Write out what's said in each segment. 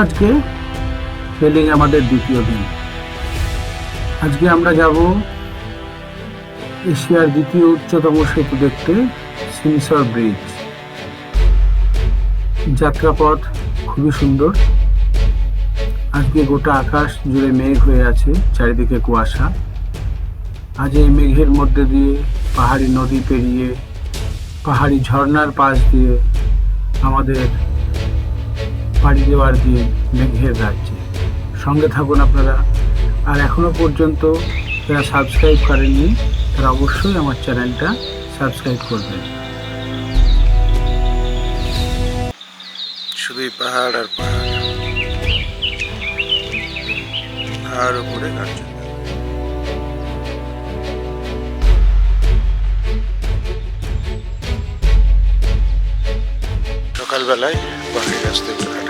আজকে ফেলিং আমাদের দ্বিতীয় দিন। আজকে আমরা যাব এশিয়ার দ্বিতীয় উচ্চতম সেতু দেখতে সিনসর ব্রিজ। যাত্রাপথ খুবই সুন্দর। আজকে গোটা আকাশ জুড়ে মেঘ হয়ে আছে, চারিদিকে কুয়াশা। আজ এই মেঘের মধ্যে দিয়ে পাহাড়ি নদী পেরিয়ে, পাহাড়ি ঝর্ণার পাশ দিয়ে আমাদের পাড়ি দেওয়ার দিন মেঘের রাজ্যে। সঙ্গে থাকুন আপনারা। আর এখনও পর্যন্ত যারা সাবস্ক্রাইব করেননি, তারা অবশ্যই আমার চ্যানেলটা সাবস্ক্রাইব করবেন। শুধুই পাহাড় আর পাহাড়। আর উপরে সকালবেলায় পাহাড়ি রাস্তায় একটু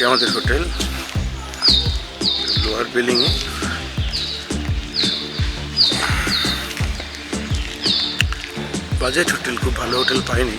এটা আমাদের hotel. Lower building a budget hotel খুব ভালো হোটেল পাইনি।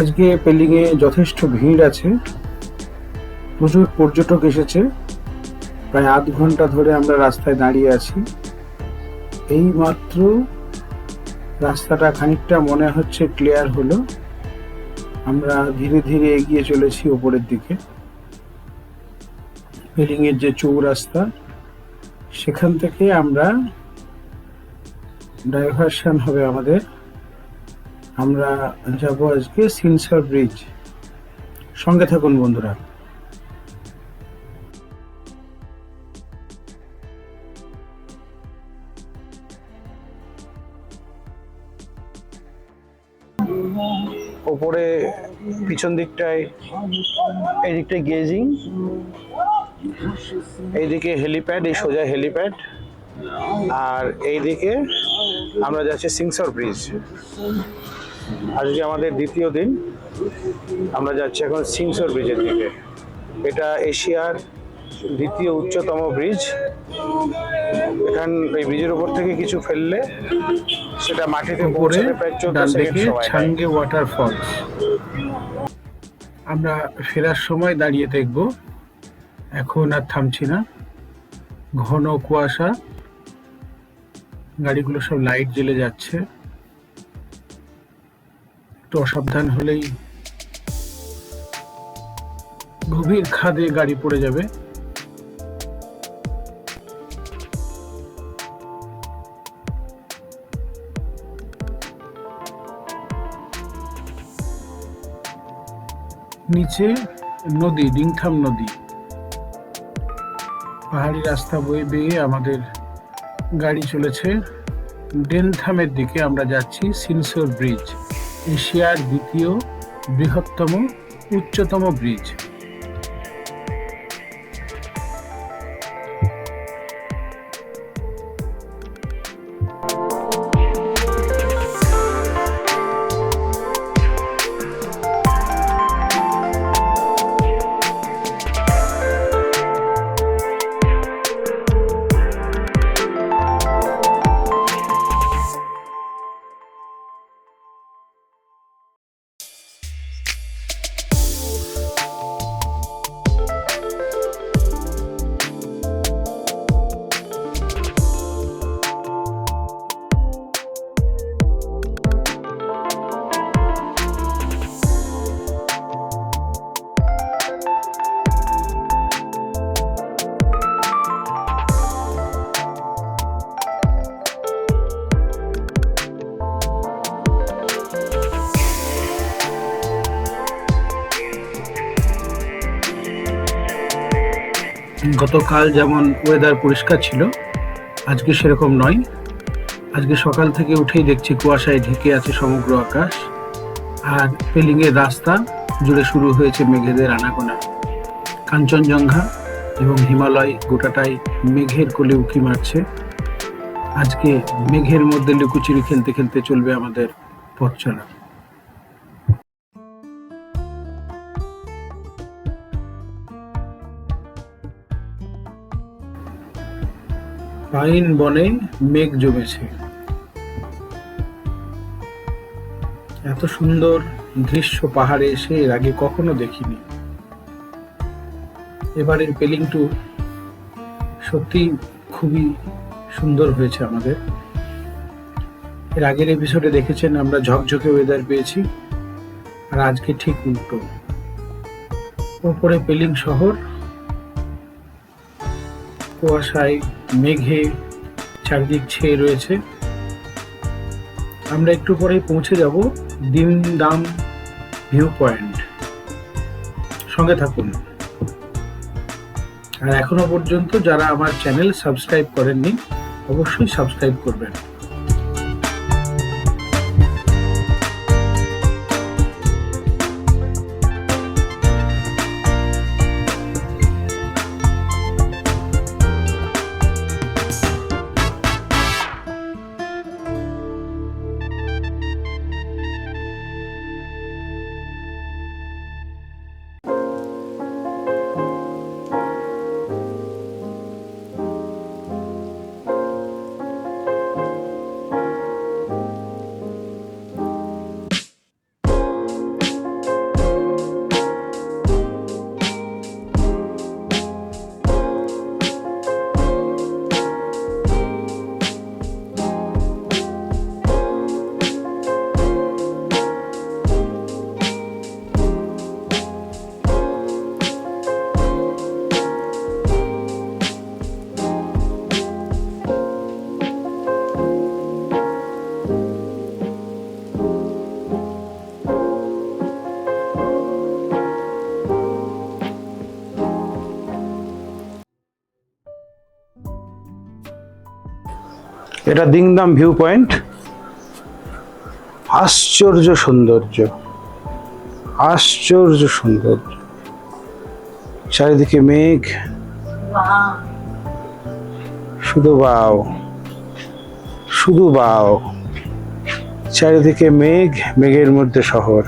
আজকে পেলিংয়ে যথেষ্ট ভিড় আছে। প্রচুর পর্যটক এসেছে। প্রায় আধ ঘণ্টা ধরে আমরা রাস্তায় দাঁড়িয়ে আছি। এই মাত্র রাস্তাটা খানিকটা মনে হচ্ছে ক্লিয়ার হলো। আমরা ধীরে ধীরে এগিয়ে চলেছি ওপরের দিকে। পেলিংয়ের যে চৌরাস্তা, সেখান থেকে আমরা ডাইভারশন হবে আমাদের। আমরা যাব আজকে সিনসার ব্রিজ। সঙ্গে থাকুন বন্ধুরা। ওপরে পিছন দিকটায় এই দিকটায় গেজিং। এইদিকে হেলিপ্যাড, এই সোজা হেলিপ্যাড। আর এইদিকে আমরা যাচ্ছি সিংসর ব্রিজ। আজকে আমাদের দ্বিতীয় দিন। আমরা যাচ্ছি এখন সিংসর ব্রিজের দিকে। এটা এশিয়ার দ্বিতীয় উচ্চতম ব্রিজ। এখান এই ব্রিজের উপর থেকে কিছু ফেললে সেটা মাটিতে পৌঁছাতে প্রায় চোদ্দ সেকেন্ড সময় ছাঙ্গে আমরা ফেরার সময় দাঁড়িয়ে দেখব। এখন আর থামছি না। ঘন কুয়াশা। গাড়িগুলো সব লাইট জ্বেলে যাচ্ছে। একটু অসাবধান হলেই গভীর খাদে গাড়ি পড়ে যাবে। নিচে নদী, ডিংথাম নদী। পাহাড়ি রাস্তা বয়ে বেয়ে আমাদের গাড়ি চলেছে। ডেনথামের দিকে আমরা যাচ্ছি সিনসোর ব্রিজ। এশিয়ার দ্বিতীয় বৃহত্তম উচ্চতম ব্রিজ। গতকাল যেমন ওয়েদার পরিষ্কার ছিল, আজকে সেরকম নয়। আজকে সকাল থেকে উঠেই দেখছি কুয়াশায় ঢেকে আছে সমগ্র আকাশ। আর পেলিংয়ের রাস্তা জুড়ে শুরু হয়েছে মেঘেদের আনাগোনা। কাঞ্চনজঙ্ঘা এবং হিমালয় গোটাটাই মেঘের কোলে উকি মারছে। আজকে মেঘের মধ্যে লুকোচুরি খেলতে খেলতে চলবে আমাদের পথ চলা। পাইন বনে মেঘ জমেছে। এত সুন্দর দৃশ্য পাহাড়ে এসে এর আগে কখনো দেখিনি। এবারের পেলিং ট্যুর সত্যি খুবই সুন্দর হয়েছে আমাদের। এর আগের এপিসোডে দেখেছেন আমরা ঝকঝকে ওয়েদার পেয়েছি, আর আজকে ঠিক উল্টো। ওপরে পেলিং শহর কুয়াশায়, মেঘে চারিদিক ছেয়ে রয়েছে। আমরা একটু পরে পৌঁছে যাব দিন দাম ভিউ পয়েন্ট সঙ্গে থাকুন। আর এখনও পর্যন্ত যারা আমার চ্যানেল সাবস্ক্রাইব করেননি, অবশ্যই সাবস্ক্রাইব করবেন। এটা দিংদাম ভিউ পয়েন্ট আশ্চর্য সৌন্দর্য। আশ্চর্য সৌন্দর্য। চারিদিকে মেঘ। শুধু বাও। শুধু বাও। চারিদিকে মেঘ, মেঘের মধ্যে শহর।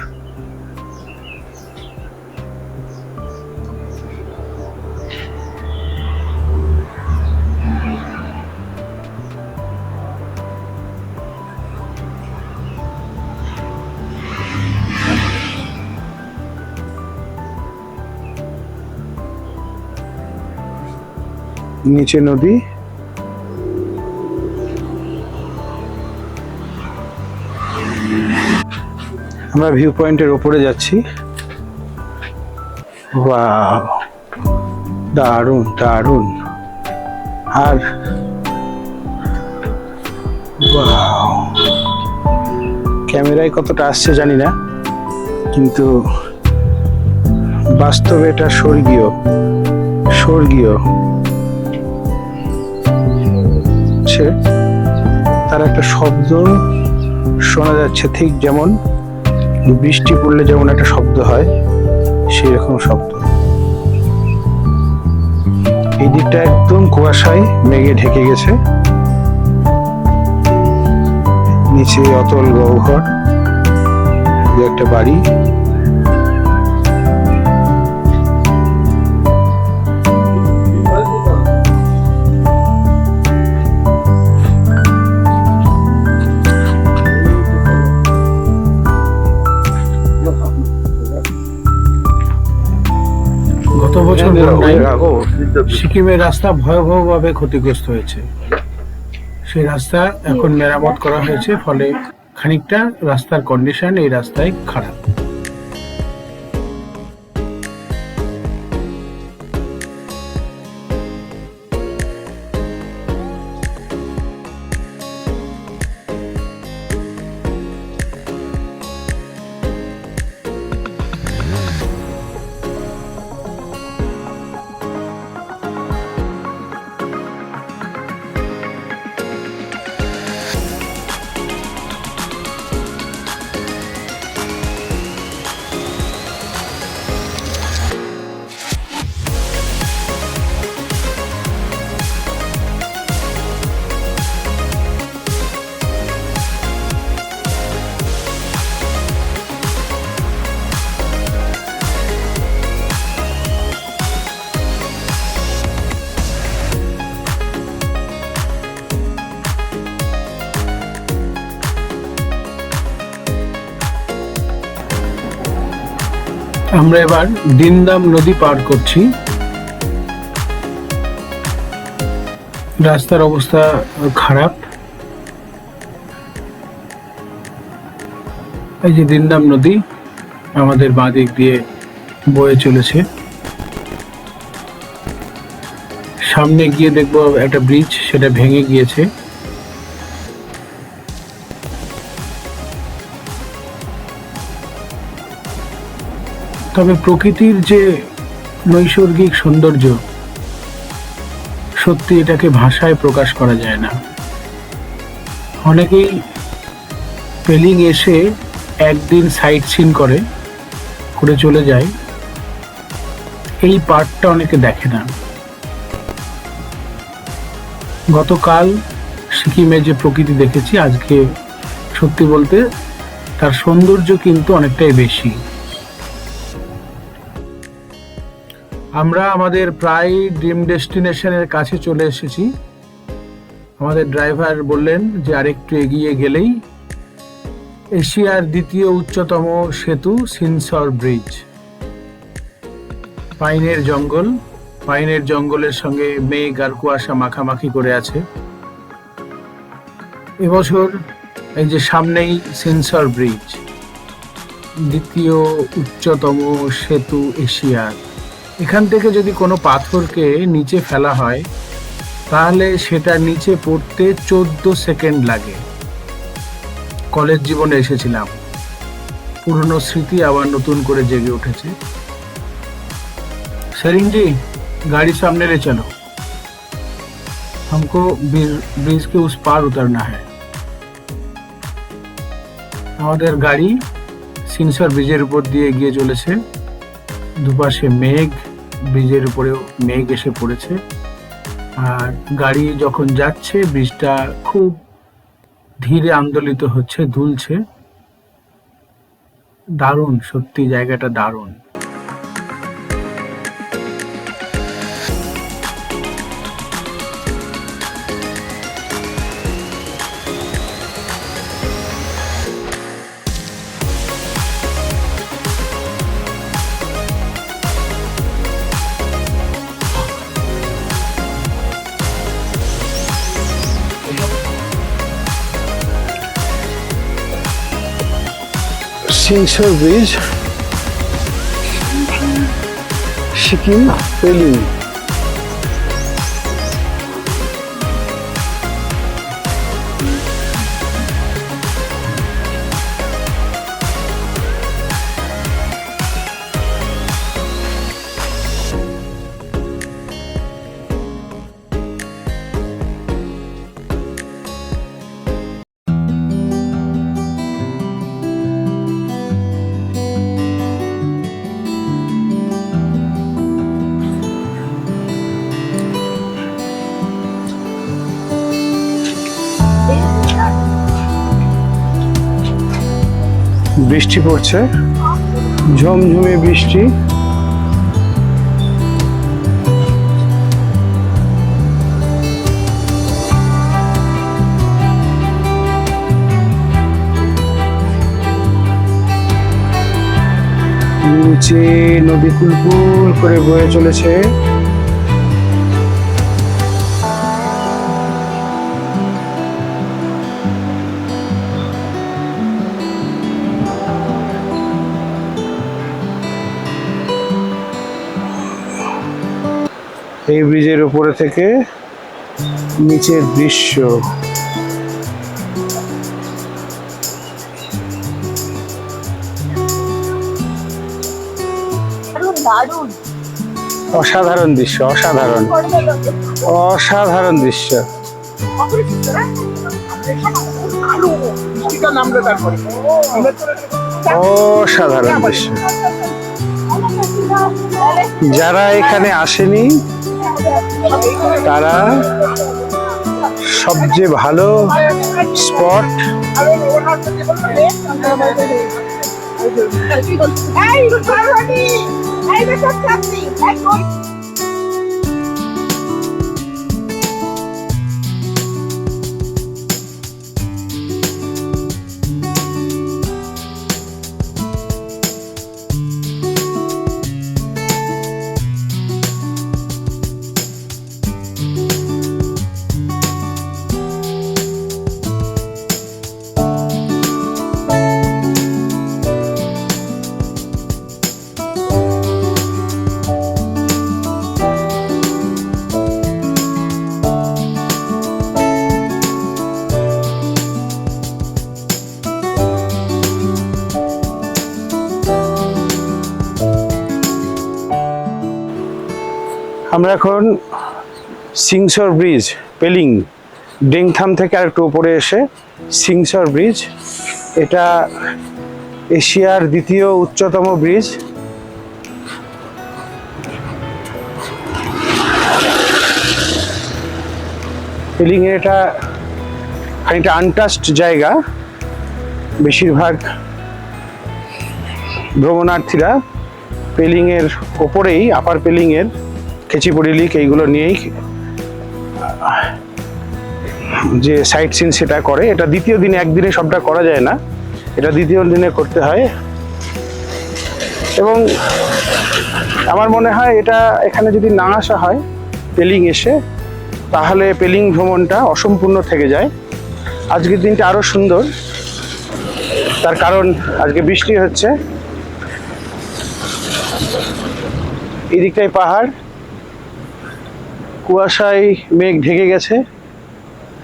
নিচে নদী। আমরা ভিউ পয়েন্টের ওপরে যাচ্ছি। দারুণ দারুণ। আর ক্যামেরায় কতটা আসছে জানি না, কিন্তু বাস্তবে এটা স্বর্গীয় স্বর্গীয়। হচ্ছে তার একটা শব্দ শোনা যাচ্ছে ঠিক যেমন, বৃষ্টি পড়লে যেমন একটা শব্দ হয় সেই রকম শব্দ। এই দিকটা একদম কুয়াশায় মেঘে ঢেকে গেছে। নিচে অতল গহ্বর একটা বাড়ি। বছর বন্যায় সিকিমের রাস্তা ভয়াবহভাবে ক্ষতিগ্রস্ত হয়েছে। সেই রাস্তা এখন মেরামত করা হয়েছে ফলে খানিকটা রাস্তার কন্ডিশন এই রাস্তায় খারাপ। আমরা এবার দিনদাম নদী পার করছি। রাস্তার অবস্থা খারাপ। এই যে দিনদাম নদী আমাদের বাঁ দিক দিয়ে বয়ে চলেছে। সামনে গিয়ে দেখব একটা ব্রিজ সেটা ভেঙে গিয়েছে। তবে প্রকৃতির যে নৈসর্গিক সৌন্দর্য, সত্যি এটাকে ভাষায় প্রকাশ করা যায় না। অনেকেই পেলিং এসে একদিন সাইট সিন করে করে চলে যায়। এই পার্টটা অনেকে দেখে না। গতকাল সিকিমে যে প্রকৃতি দেখেছি, আজকে সত্যি বলতে তার সৌন্দর্য কিন্তু অনেকটাই বেশি। আমরা আমাদের প্রায় ড্রিম ডেস্টিনেশনের কাছে চলে এসেছি। আমাদের ড্রাইভার বললেন যে আরেকটু এগিয়ে গেলেই এশিয়ার দ্বিতীয় উচ্চতম সেতু সিনসর ব্রিজ। পাইনের জঙ্গল, পাইনের জঙ্গলের সঙ্গে মেঘ আর কুয়াশা মাখামাখি করে আছে। এবছর এই যে সামনেই সেন্সর ব্রিজ, দ্বিতীয় উচ্চতম সেতু এশিয়ার। এখান থেকে যদি কোনো পাথরকে নিচে ফেলা হয় তাহলে সেটা নিচে পড়তে চোদ্দ সেকেন্ড লাগে কলেজ জীবনে এসেছিলাম পুরনো স্মৃতি আবার নতুন করে জেগে উঠেছে सरिंग जी गाड़ी सामने ले चलो हमको ब्रिज ब्रिज के उस पार उतरना है আমাদের গাড়ি সিনসর ব্রিজের উপর দিয়ে এগিয়ে চলেছে দুপাশে মেঘ, ব্রিজের উপরে মেঘ এসে পড়েছে। আর গাড়ি যখন যাচ্ছে, ব্রিজটা খুব ধীরে আন্দোলিত হচ্ছে, দুলছে। দারুণ, সত্যি, জায়গাটা দারুণ। সিংসর ব্রিজ সিকিম পেলিং বৃষ্টি পড়ছে। ঝমঝমে বৃষ্টি। নদী কুলকুল করে বয়ে চলেছে। এই ব্রিজের উপরে থেকে নিচের দৃশ্য। অসাধারণ দৃশ্য অসাধারণ। অসাধারণ দৃশ্য। অসাধারণ দৃশ্য। যারা এখানে আসেনি তারা সবচেয়ে ভালো স্পট এই আমরা এখন সিংসর ব্রিজ, পেলিং, ডেংথাম থেকে আর একটু উপরে এসে সিংসর ব্রিজ। এটা এশিয়ার দ্বিতীয় উচ্চতম ব্রিজ। পেলিং এটা খানিকটা আনটাস্ট জায়গা। বেশিরভাগ ভ্রমণার্থীরা পেলিংয়ের ওপরেই আপার পেলিংয়ের খেচিপড়ি লিক এইগুলো নিয়েই যে সাইট সিন সেটা করে। এটা দ্বিতীয় দিনে, একদিনে সবটা করা যায় না। এটা দ্বিতীয় দিনে করতে হয়। এবং আমার মনে হয় এটা এখানে যদি না আসা হয়, পেলিং এসে, তাহলে পেলিং ভ্রমণটা অসম্পূর্ণ থেকে যায়। আজকের দিনটা আরও সুন্দর। তার কারণ, আজকে বৃষ্টি হচ্ছে। এদিকটায় পাহাড়। কুয়াশায় মেঘ ঢেকে গেছে।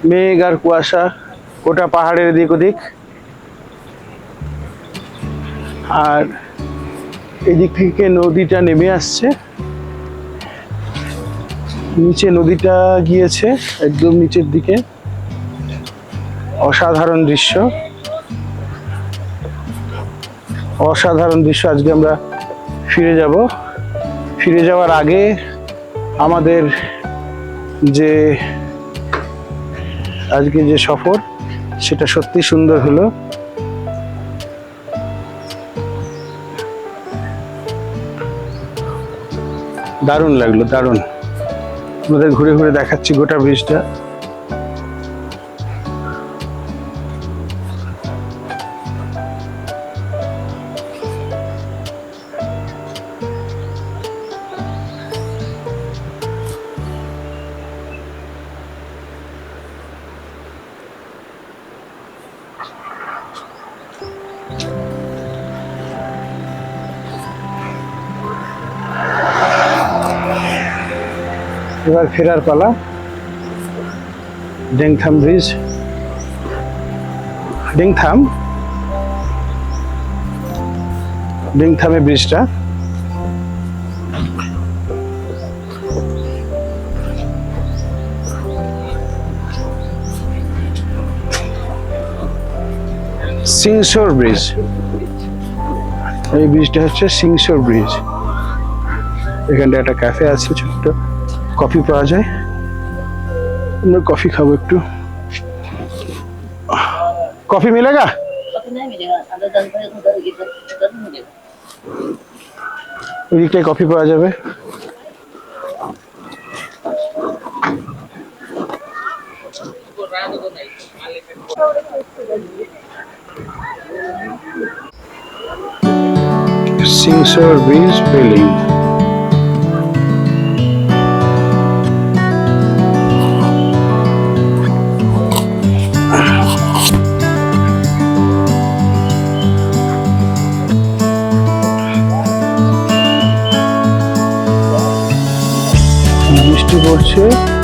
মেঘ আর কুয়াশা গোটা পাহাড়ের এদিক ওদিক। আর এদিক থেকে নদীটা নেমে আসছে। নিচে নদীটা গিয়েছে একদম নিচের দিকে। অসাধারণ দৃশ্য। অসাধারণ দৃশ্য। আজকে আমরা ফিরে যাব। ফিরে যাওয়ার আগে আমাদের যে আজকে যে সফর, সেটা সত্যি সুন্দর হলো। দারুণ লাগল, দারুণ। আমাদের ঘুরে ঘুরে দেখাচ্ছি গোটা ব্রিজটা ফেরার পালা। ডেংথাম ব্রিজ। ডেংথাম। ডেংথামে ব্রিজটা। সিংসোর ব্রিজ। এই ব্রিজটা হচ্ছে সিংসোর ব্রিজ। এখানটা একটা ক্যাফে আছে ছোট্ট। কফি পাওয়া যায় আমরা কফি খাবো একটু কফি মিলেগা Tapi नहीं मिलेगा अगर दस बजे उधर इधर उधर नहीं मिलेगा ওই দিকটায় কফি পাওয়া যাবে সিংসর ব্রিজ পেলিং বৃষ্টি